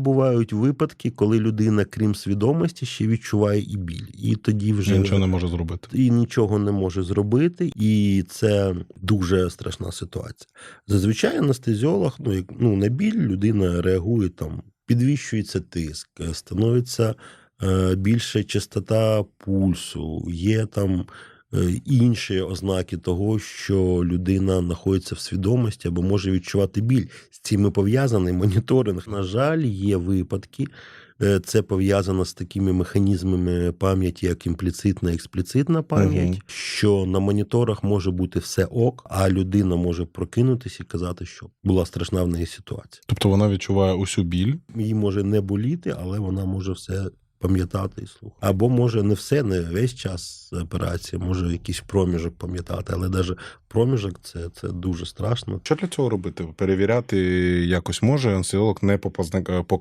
Бувають випадки, коли людина, крім свідомості, ще відчуває і біль, і тоді вже нічого не може зробити. і нічого не може зробити, і це дуже страшна ситуація. Зазвичай анестезіолог, ну як ну на біль людина реагує там, підвищується тиск, становиться е, більша частота пульсу, є там. Е, Інші ознаки того, що людина знаходиться в свідомості або може відчувати біль. З цим пов'язаний моніторинг. На жаль, є випадки, Е, Це пов'язано з такими механізмами пам'яті, як імпліцитна, експліцитна пам'ять, Мгм. що на моніторах може бути все ок, а людина може прокинутися і казати, що була страшна в неї ситуація. Тобто вона відчуває усю біль. Їй може не боліти, але вона може все пам'ятати і слухати. Або може не все, не весь час операції, може якийсь проміжок пам'ятати, але навіть проміжок це, це дуже страшно. Що для цього робити? Перевіряти якось може анестезіолог не по по